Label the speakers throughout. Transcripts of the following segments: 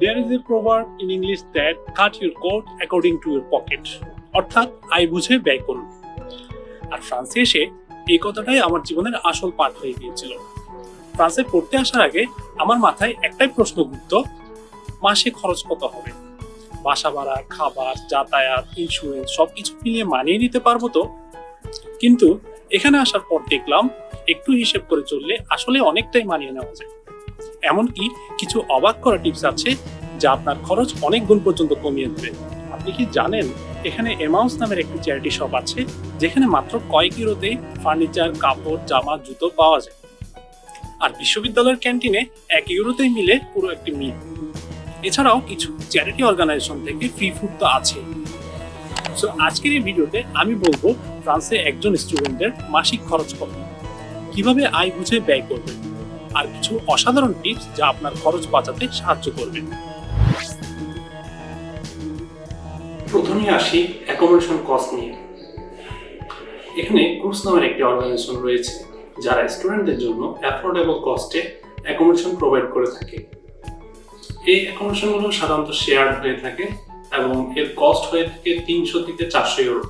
Speaker 1: There is a proverb in English that cut your coat according to your pocket. অর্থাৎ, আয় বুঝে ব্যয় করুন। আর ফ্রান্সে এসে এই কথাটাই আমার জীবনের আসল পাঠ হয়ে গিয়েছিল। ফ্রান্সে পড়তে আসার আগে আমার মাথায় একটাই প্রশ্ন ঘুরত, মাসে খরচ কত হবে? বাসা ভাড়া, খাবার, যাতায়াত ইন্স্যুরেন্স সবকিছু মিলিয়ে মানিয়ে নিতে পারব তো? কিন্তু এখানে আসার পর দেখলাম, একটু হিসেব করে চললে আসলে অনেকটাই মানিয়ে নেওয়া যায়। এমনকি কিছু অবাক করা টিপস আছে যা আপনার খরচ অনেক গুণ পর্যন্ত কমিয়ে দেবে। আপনি কি জানেন এখানে এমাউন্স নামের একটি চ্যারিটি শপ আছে যেখানে মাত্র কয়েক ইউরোতেই ফার্নিচার কাপড়, জামা, জুতো পাওয়া যায়। আর বিশ্ববিদ্যালয়ের ক্যান্টিনে এক ইউরোতেই মিলে পুরো একটি মিল। এছাড়াও কিছু চ্যারিটি অর্গানাইজেশন থেকে ফ্রি ফুড তো আছে। সো আজকের এই ভিডিওতে আমি বলব, ফ্রান্সে একজন স্টুডেন্টের মাসিক খরচ কত? কীভাবে আয় বুঝে ব্যয় করবেন? আর কিছু অসাধারণ টিপস যা আপনার খরচ বাঁচাতে সাহায্য করবে। প্রথমে আসি অ্যাকোমোডেশন কস্ট নিয়ে। এখানে ক্রুজ নামের একটি অর্গানাইজেশন রয়েছে, যারা স্টুডেন্টদের জন্য অ্যাফোর্ডেবল কস্টে অ্যাকোমোডেশন প্রোভাইড করে থাকে। এই অ্যাকোমোডেশনগুলো সাধারণত শেয়ার হয়ে থাকে এবং এর কস্ট হয়ে থাকে তিনশো থেকে চারশো ইউরো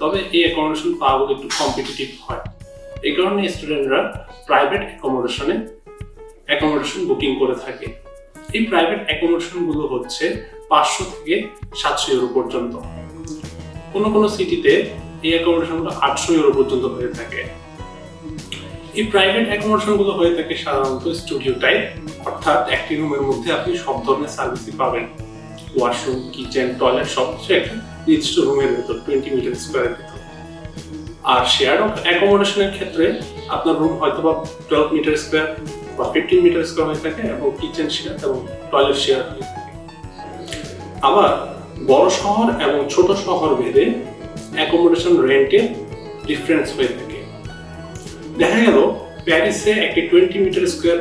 Speaker 1: তবে এই অ্যাকোমোডেশন পাওয়াগুলো একটু কম্পিটিটিভ হয়। এই কারণে স্টুডেন্টরা প্রাইভেট অ্যাকোমোডেশনে অ্যাকোমোডেশন বুকিং করে থাকে। এই প্রাইভেট অ্যাকোমোডেশনগুলো হচ্ছে পাঁচশো থেকে সাতশো ইউরো পর্যন্ত। কোনো কোনো সিটিতে এই অ্যাকোমোডেশনগুলো আটশো ইউরো পর্যন্ত হয়ে থাকে। এই প্রাইভেট অ্যাকোমোডেশনগুলো হয়ে থাকে সাধারণত স্টুডিও টাইপ অর্থাৎ একটি রুমের মধ্যে আপনি সব ধরনের সার্ভিসই পাবেন। ওয়াশরুম কিচেন টয়লেট সব কিছু একটা নির্দিষ্ট রুমের ভেতর টোয়েন্টি মিটার স্কোয়ারের আর শেয়ার অ্যাকোমোডেশনের ক্ষেত্রে আপনার রুম হয়তো বা টুয়েলভ মিটার স্কোয়ার বা ফিফটিন মিটার স্কোয়ার হয়ে থাকে এবং কিচেন শেয়ার এবং টয়লেট শেয়ার হয়ে থাকে। আবার বড় শহর এবং ছোট শহর ভেদে অ্যাকোমোডেশন রেন্টের ডিফারেন্স হয়ে থাকে। দেখা গেল প্যারিসে একটি টোয়েন্টি মিটার স্কোয়ার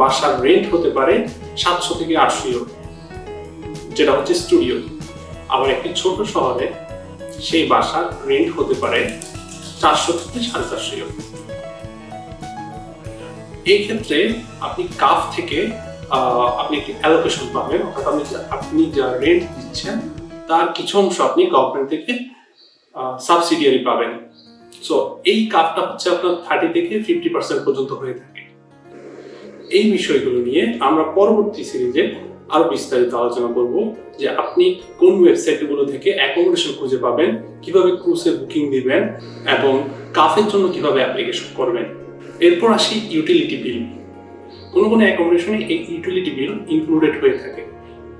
Speaker 1: বাসার রেন্ট হতে পারে সাতশো থেকে আটশো ইউরো যেটা হচ্ছে স্টুডিও আবার একটি ছোট শহরে সেই বাসার রেন্ট হতে পারে চারশো থেকে সাড়ে চারশো ইউরো। এই ক্ষেত্রে আপনি কাফ থেকে আপনি একটি অ্যালোকেশন পাবেন, অর্থাৎ আপনি আপনি যা রেন্ট দিচ্ছেন, তার কিছু অংশ আপনি গভর্নমেন্ট থেকে সাবসিডিয়ারি পাবেন। সো এই কাপটা হচ্ছে আপনার থার্টি থেকে ফিফটি পার্সেন্ট পর্যন্ত হয়ে থাকে। এই বিষয়গুলো নিয়ে আমরা পরবর্তী সিরিজে আরও বিস্তারিত আলোচনা করব যে আপনি কোন ওয়েবসাইটগুলো থেকে অ্যাকোমোডেশন খুঁজে পাবেন, কীভাবে ক্রুজের বুকিং দিবেন এবং কাফের জন্য কীভাবে অ্যাপ্লিকেশন করবেন। এরপর আসি ইউটিলিটি বিল কোনো কোনো অ্যাকোমোডেশনে এই ইউটিলিটি বিল ইনক্লুডেড হয়ে থাকে।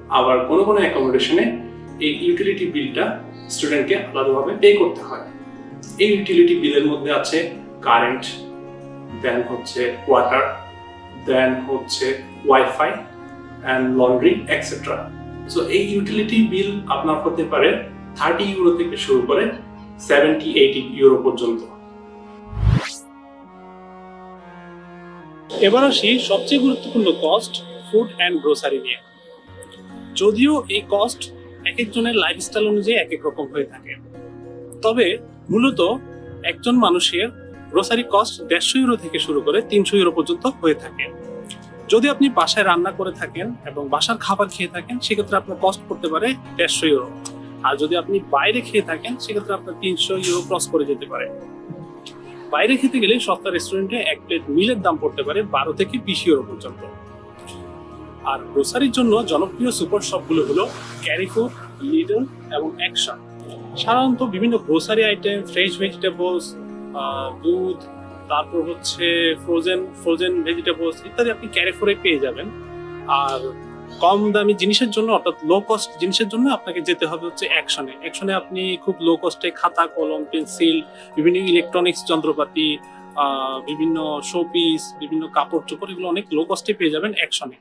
Speaker 1: আবার কোনো কোনো অ্যাকোমোডেশনে এই ইউটিলিটি বিলটা স্টুডেন্টকে আলাদাভাবে পে করতে হয়। এই ইউটিলিটি বিলের মধ্যে আছে কারেন্ট দেন হচ্ছে ওয়াটার দেন হচ্ছে wifi and laundry etcetera so এই ইউটিলিটি বিল আপনার হতে পারে থার্টি ইউরো থেকে শুরু করে সেভেন্টি এইটি ইউরো পর্যন্ত এবার আসি সবচেয়ে গুরুত্বপূর্ণ কস্ট ফুড অ্যান্ড গ্রোসারি নিয়ে যদিও এই কস্ট এক একজনের লাইফস্টাইল অনুযায়ী এক এক রকম হয়ে থাকে তবে মূলত একজন মানুষের গ্রোসারি কস্ট দেড়শো ইউরো থেকে শুরু করে তিনশো ইউরো পর্যন্ত হয়ে থাকে যদি আপনি বাসায় রান্না করে থাকেন এবং বাসার খাবার খেয়ে থাকেন, সেক্ষেত্রে আপনার কস্ট করতে পারে দেড়শো ইউরো আর যদি আপনি বাইরে খেয়ে থাকেন, সেক্ষেত্রে আপনার তিনশো ইউরো ক্রস করে যেতে পারে। বাইরে খেতে গেলে সস্তা রেস্টুরেন্টে এক প্লেট মিলের দাম পড়তে পারে বারো থেকে বিশ ইউরো পর্যন্ত। আর গ্রোসারির জন্য জনপ্রিয় সুপার শপগুলো হলো ক্যারিফো লিডল এবং অ্যাকশন সাধারণত বিভিন্ন গ্রোসারি আইটেম ফ্রেশ ভেজিটেবলস দুধ তারপর হচ্ছে ফ্রোজেন ফ্রোজেন ভেজিটেবলস ইত্যাদি আপনি ক্যারিফোরে পেয়ে যাবেন। আর কম দামি জিনিসের জন্য অর্থাৎ লো কস্ট জিনিসের জন্য আপনাকে যেতে হবে হচ্ছে অ্যাকশনে অ্যাকশনে আপনি খুব লো কস্টে খাতা, কলম, পেন্সিল, বিভিন্ন ইলেকট্রনিক্স যন্ত্রপাতি বিভিন্ন শোপিস বিভিন্ন কাপড় চোপড় এগুলো অনেক লো কস্টে পেয়ে যাবেন অ্যাকশনে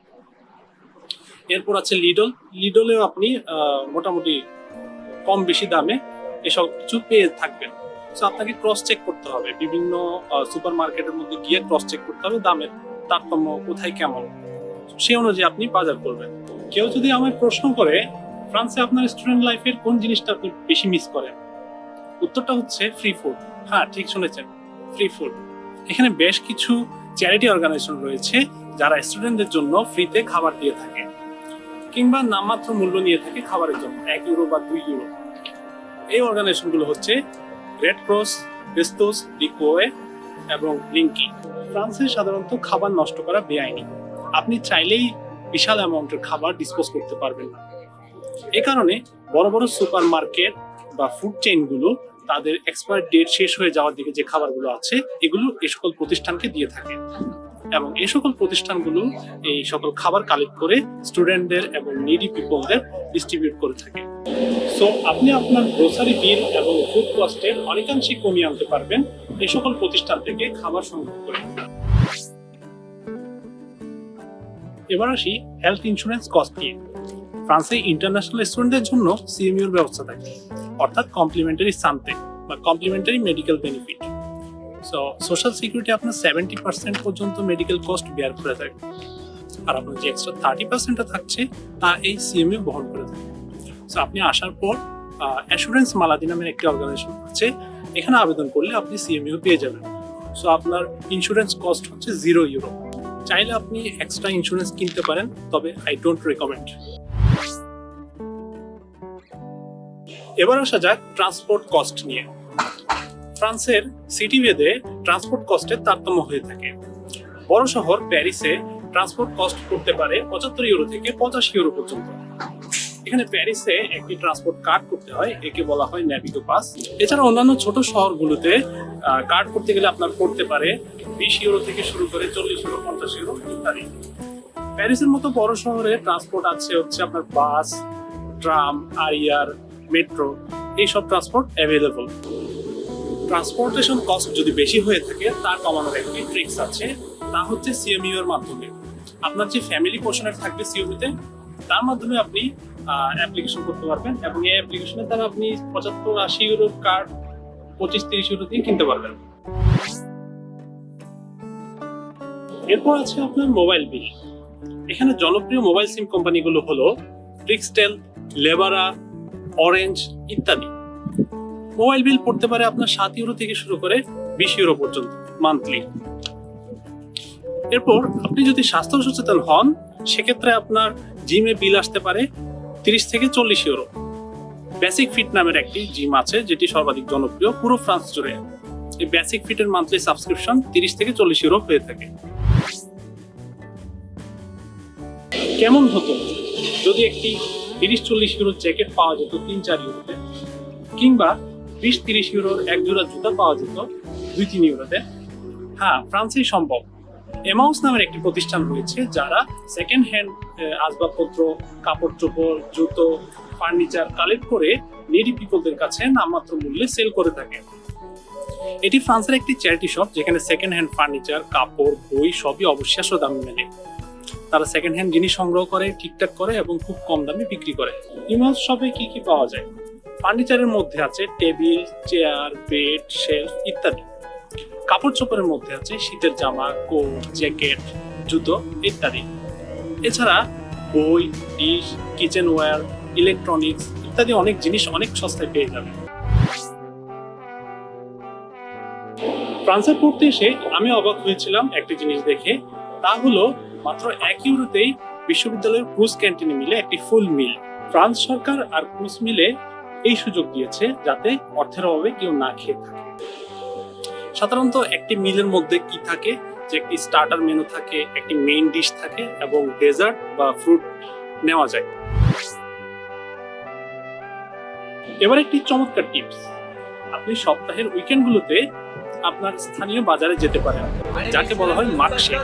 Speaker 1: এরপর আছে লিডল লিডলেও আপনি মোটামুটি কম বেশি দামে এসব কিছু পেয়ে থাকবেন। তো আপনাকে ক্রস চেক করতে হবে। বিভিন্ন সুপার মার্কেটের মধ্যে গিয়ে ক্রস চেক করতে হবে দামের তারতম্য কোথায় কেমন। সে অনুযায়ী আপনি বাজার করবেন। কেউ যদি আমায় প্রশ্ন করে, ফ্রান্সে আপনার স্টুডেন্ট লাইফের কোন জিনিসটা আপনি বেশি মিস করেন? উত্তরটা হচ্ছে ফ্রি ফুড হ্যাঁ ঠিক শুনেছেন ফ্রি ফুড এখানে বেশ কিছু চ্যারিটি অর্গানাইজেশন রয়েছে, যারা স্টুডেন্টদের জন্য ফ্রিতে খাবার দিয়ে থাকে, কিংবা নামমাত্র মূল্য নিয়ে থাকে খাবারের জন্য, এক ইউরো বা দুই ইউরো। এই অর্গানাইজেশনগুলো হচ্ছে রেড ক্রস বেস্তোস ডিকোয়ে এবং লিঙ্কি ফ্রান্সে সাধারণত খাবার নষ্ট করা বেআইনি। আপনি চাইলেই বিশাল অ্যামাউন্টের খাবার ডিসপোজ করতে পারবেন না। এ কারণে বড় বড় সুপার মার্কেট বা ফুড চেইনগুলো তাদের এক্সপায়ার ডেট শেষ হয়ে যাওয়ার দিকে যে খাবারগুলো আছে, এগুলো এই সকল প্রতিষ্ঠানকে দিয়ে থাকে। এবং এই সকল প্রতিষ্ঠানগুলো এই সকল খাবার কালেক্ট করে স্টুডেন্টদের এবং নিডি পিপলদের ডিস্ট্রিবিউট করে থাকে। সো আপনি আপনার গ্রোসারি বিল এবং ফুড কস্টের অনেকাংশে কমিয়ে আনতে পারবেন এই সকল প্রতিষ্ঠান থেকে খাবার সংগ্রহ করে। এবার আসি হেলথ ইন্স্যুরেন্স কস্ট নিয়ে। ফ্রান্সে ইন্টারন্যাশনাল স্টুডেন্টদের জন্য সিএমইউর ব্যবস্থা থাকে। অর্থাৎ কমপ্লিমেন্টারি সামথিং বা complimentary medical benefit so social security আপনার সেভেন্টি পার্সেন্ট পর্যন্ত মেডিকেল কস্ট বেয়ার করে থাকে আর আপনার যে এক্সট্রা থার্টি পার্সেন্টটা থাকছে, তা এই সিএমইউ বহন করে থাকে সো আপনি আসার পর অ্যাসুরেন্স মালাদি নামের একটি অর্গানাইজেশন আছে, এখানে আবেদন করলে আপনি সিএমইউ পেয়ে যাবেন। সো আপনার ইন্স্যুরেন্স কস্ট হচ্ছে জিরো ইউরো চাইলে আপনি এক্সট্রা ইন্স্যুরেন্স কিনতে পারেন, তবে আই ডোন্ট রেকমেন্ড এবার আসা যাক ট্রান্সপোর্ট কস্ট নিয়ে। ফ্রান্সের সিটি ভেদে ট্রান্সপোর্ট কস্টের তারতম্য হয়ে থাকে। বড় শহর প্যারিসে ট্রান্সপোর্ট কস্ট করতে পারে পঁচাত্তর ইউরো থেকে পঁচাশি ইউরো পর্যন্ত। এখানে প্যারিসে একটি ট্রান্সপোর্ট কার্ড করতে হয়, একে বলা হয় ন্যাভিগো পাস। এছাড়া অন্যান্য ছোট শহরগুলোতে কার্ড করতে গেলে আপনার করতে পারে বিশ ইউরো থেকে শুরু করে চল্লিশ ইউরো, পঞ্চাশ ইউরো ইত্যাদি। প্যারিসের মতো বড় শহরে ট্রান্সপোর্ট আছে হচ্ছে আপনার বাস, ট্রাম, আরিয়ার, মেট্রো, এইসব ট্রান্সপোর্ট অ্যাভেলেবল ট্রান্সপোর্টেশন কস্ট যদি বেশি হয়ে থাকে তা কমানোর একটি ট্রিক্স আছে। তা হচ্ছে সিএমইউ এর মাধ্যমে। আপনার যে ফ্যামিলি পোর্শনের থাকবে সিওবিতে তার মাধ্যমে আপনি অ্যাপ্লিকেশন করতে পারবেন এবং এই অ্যাপ্লিকেশনের দ্বারা আপনি পঁচাত্তর, আশি ইউরো কার্ড পঁচিশ, তিরিশ ইউরো দিয়ে কিনতে পারবেন। এরপর আছে আপনার মোবাইল বিল এখানে জনপ্রিয় মোবাইল সিম কোম্পানিগুলো হলো ট্রিক্সটেল লেবারা অরেঞ্জ ইত্যাদি। মোবাইল বিল পড়তে পারে আপনার সাত ইউরো থেকে শুরু করে বিশ ইউরো পর্যন্ত মান্থলি এরপর আপনি যদি স্বাস্থ্য সচেতন হন, সেক্ষেত্রে আপনার জিমে বিল আসতে পারে তিরিশ থেকে চল্লিশ ইউরো বেসিক ফিট নামের একটি জিম আছে, যেটি সর্বাধিক জনপ্রিয়, পুরো ফ্রান্স জুড়ে। এই বেসিক ফিটের মান্থলি সাবস্ক্রিপশন তিরিশ থেকে চল্লিশ ইউরো হয়ে থাকে। কেমন হতো যদি একটি তিরিশ চল্লিশ ইউরো জ্যাকেট পাওয়া যেত তিন চার ইউরোতে কিংবা বিশ তিরিশ ইউরোর এক জোড়া জুতা পাওয়া যেত দুই তিন ইউরোতে। হ্যাঁ ফ্রান্সেই সম্ভব। এমাউস নামের একটি প্রতিষ্ঠান রয়েছে যারা সেকেন্ড হ্যান্ড আসবাবপত্র, কাপড় চোপড়, জুতো ফার্নিচার কালেক্ট করে নিডি পিপলদের কাছে নামমাত্র মূল্যে সেল করে থাকে। এটি ফ্রান্সের একটি চ্যারিটি শপ যেখানে সেকেন্ড হ্যান্ড ফার্নিচার কাপড়, বই সবই অবিশ্বাস্য দামে মেলে। তারা সেকেন্ড হ্যান্ড জিনিস সংগ্রহ করে, ঠিকঠাক করে এবং খুব কম দামে বিক্রি করে। ইমাউস শপে কি কি পাওয়া যায়? ফার্নিচারের মধ্যে আছে টেবিল, চেয়ার, বেড, শেলফ ইত্যাদি। কাপড় চোপড়ের মধ্যে আছে শীতের জামা, কোট, জ্যাকেট, জুতো ইত্যাদি। এছাড়া বই, ডিশ কিচেন ওয়্যার ইলেকট্রনিক্স ইত্যাদি অনেক জিনিস অনেক সস্তায় পেয়ে যাবে ফ্রান্সে পড়তে এসে আমি অবাক হয়েছিলাম একটি জিনিস দেখে। তা হলো, মাত্র এক ইউরোতেই বিশ্ববিদ্যালয়ের ক্রুজ ক্যান্টিনে মিলে একটি ফুল মিল। ফ্রান্স সরকার আর ক্রুজ মিলে এই সুযোগ দিয়েছে যাতে অর্থের অভাবে কেউ না খেয়ে থাকে। সাধারণত একটি মিলের মধ্যে কি থাকে? যে একটি স্টার্টার মেনু থাকে, একটি মেইন ডিশ থাকে এবং ডেজার্ট বা ফ্রুট নেওয়া যায়। এবার একটি চমৎকার টিপস আপনি সপ্তাহের উইকেন্ডগুলোতে আপনার স্থানীয় বাজারে যেতে পারেন, যাকে বলা হয় মার্কশেট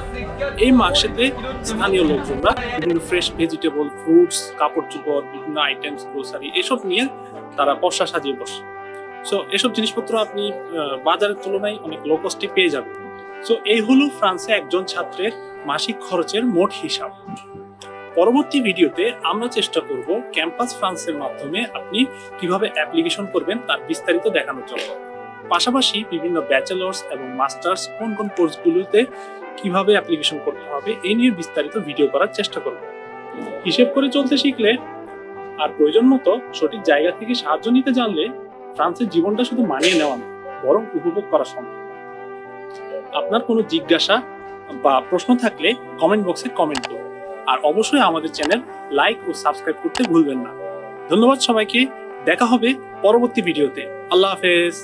Speaker 1: এই মার্কশেটে স্থানীয় লোকজনরা বিভিন্ন ফ্রেশ ভেজিটেবল ফ্রুটস কাপড় চোপড়, বিভিন্ন আইটেমস গ্রোসারি এসব নিয়ে তারা পশা সাজিয়ে বসে। সো এসব জিনিসপত্র আপনি বাজারের তুলনায় অনেক লো কস্টে পেয়ে যাবেন। সো এই হলো ফ্রান্সে একজন ছাত্রের মাসিক খরচের মোট হিসাব। পরবর্তী ভিডিওতে আমরা চেষ্টা করব ক্যাম্পাস ফ্রান্সের মাধ্যমে আপনি কীভাবে অ্যাপ্লিকেশন করবেন তার বিস্তারিত দেখানোর জন্য। পাশাপাশি বিভিন্ন ব্যাচেলার্স এবং মাস্টার্স কোন কোন কোর্সগুলোতে কীভাবে অ্যাপ্লিকেশন করতে হবে এই নিয়ে বিস্তারিত ভিডিও করার চেষ্টা করব। হিসেব করে চলতে শিখলে আর প্রয়োজন মতো সঠিক জায়গা থেকে সাহায্য নিতে জানলে ফ্রান্সের জীবনটা শুধু মানিয়ে নেওয়া না বরং উপভোগ করা সম্ভব। আপনার কোনো জিজ্ঞাসা বা প্রশ্ন থাকলে কমেন্ট বক্সে কমেন্ট করুন। আর অবশ্যই আমাদের চ্যানেল লাইক ও সাবস্ক্রাইব করতে ভুলবেন না। ধন্যবাদ সবাইকে। দেখা হবে পরবর্তী ভিডিওতে আল্লাহ হাফেজ।